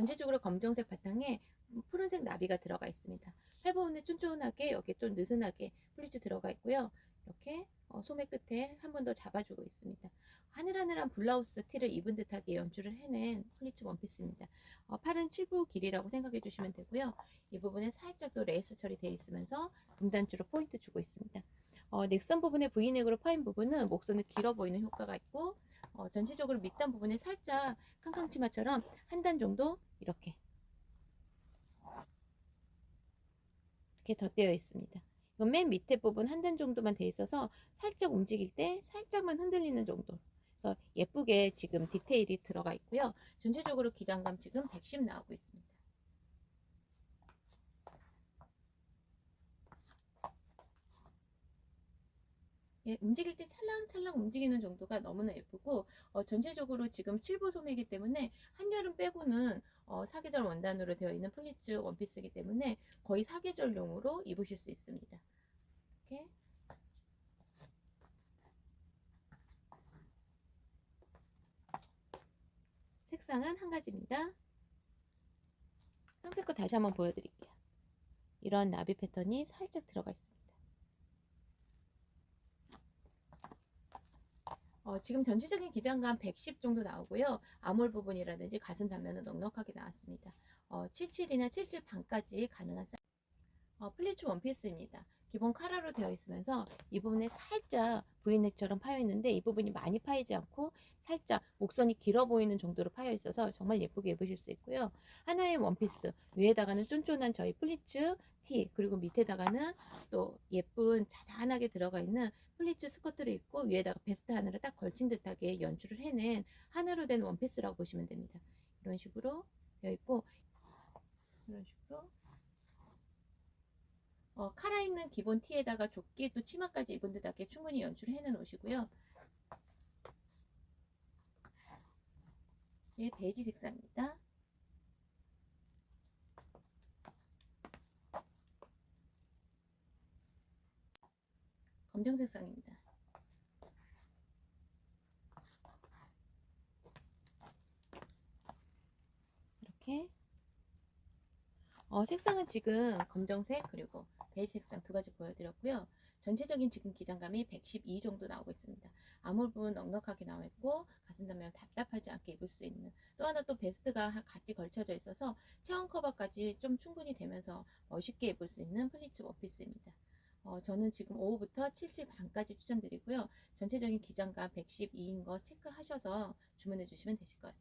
전체적으로 검정색 바탕에 푸른색 나비가 들어가 있습니다. 팔 부분에 쫀쫀하게 여기 좀 느슨하게 플리츠 들어가 있고요. 이렇게 어, 소매 끝에 한 번 더 잡아주고 있습니다. 하늘하늘한 블라우스 티를 입은 듯하게 연출을 해낸 플리츠 원피스입니다. 어, 팔은 7부 길이라고 생각해 주시면 되고요. 이 부분에 살짝 또 레이스 처리되어 있으면서 금단추로 포인트 주고 있습니다. 어, 넥선 부분의 V넥으로 파인 부분은 목선을 길어 보이는 효과가 있고 어, 전체적으로 밑단 부분에 살짝 캉캉치마처럼 한 단 정도 이렇게 이렇게 덧대어 있습니다. 이건 맨 밑에 부분 한 단 정도만 돼 있어서 살짝 움직일 때 살짝만 흔들리는 정도. 그래서 예쁘게 지금 디테일이 들어가 있고요. 전체적으로 기장감 지금 110 나오고 있습니다. 예, 움직일 때 찰랑찰랑 움직이는 정도가 너무나 예쁘고 어, 전체적으로 지금 7부 소매이기 때문에 한여름 빼고는 어, 사계절 원단으로 되어 있는 플리츠 원피스이기 때문에 거의 사계절용으로 입으실 수 있습니다. 이렇게 색상은 한 가지입니다. 상세 거 다시 한번 보여드릴게요. 이런 나비 패턴이 살짝 들어가 있습니다. 어, 지금 전체적인 기장감 110 정도 나오고요. 아몰 부분이라든지 가슴 단면은 넉넉하게 나왔습니다. 어, 77이나 77 반까지 가능한 사이즈. 어, 플리츠 원피스입니다. 기본 카라로 되어 있으면서 이 부분에 살짝 V넥처럼 파여 있는데 이 부분이 많이 파이지 않고 살짝 목선이 길어 보이는 정도로 파여 있어서 정말 예쁘게 입으실 수 있고요. 하나의 원피스 위에다가는 쫀쫀한 저희 플리츠 티 그리고 밑에다가는 또 예쁜 자잔하게 들어가 있는 플리츠 스커트를 입고 위에다가 베스트 하나를 딱 걸친 듯하게 연출을 해낸 하나로 된 원피스라고 보시면 됩니다. 이런 식으로 되어 있고 이런 식으로 어, 카라 있는 기본 티에다가 조끼 또 치마까지 입은 듯하게 충분히 연출을 해낸 옷이고요. 예, 베이지 색상입니다. 검정 색 상입니다. 이렇게 어, 색상은 지금 검정색 그리고 베이지 색상 두 가지 보여드렸고요. 전체적인 지금 기장감이 112 정도 나오고 있습니다. 아몰 부분 넉넉하게 나와 있고 가슴 단면 답답하지 않게 입을 수 있는 또 하나 또 베스트가 같이 걸쳐져 있어서 체형 커버까지 좀 충분히 되면서 멋있게 입을 수 있는 플리츠 원피스입니다. 어, 저는 지금 오후부터 77 반까지 추천드리고요. 전체적인 기장감 112인 거 체크하셔서 주문해 주시면 되실 것 같습니다.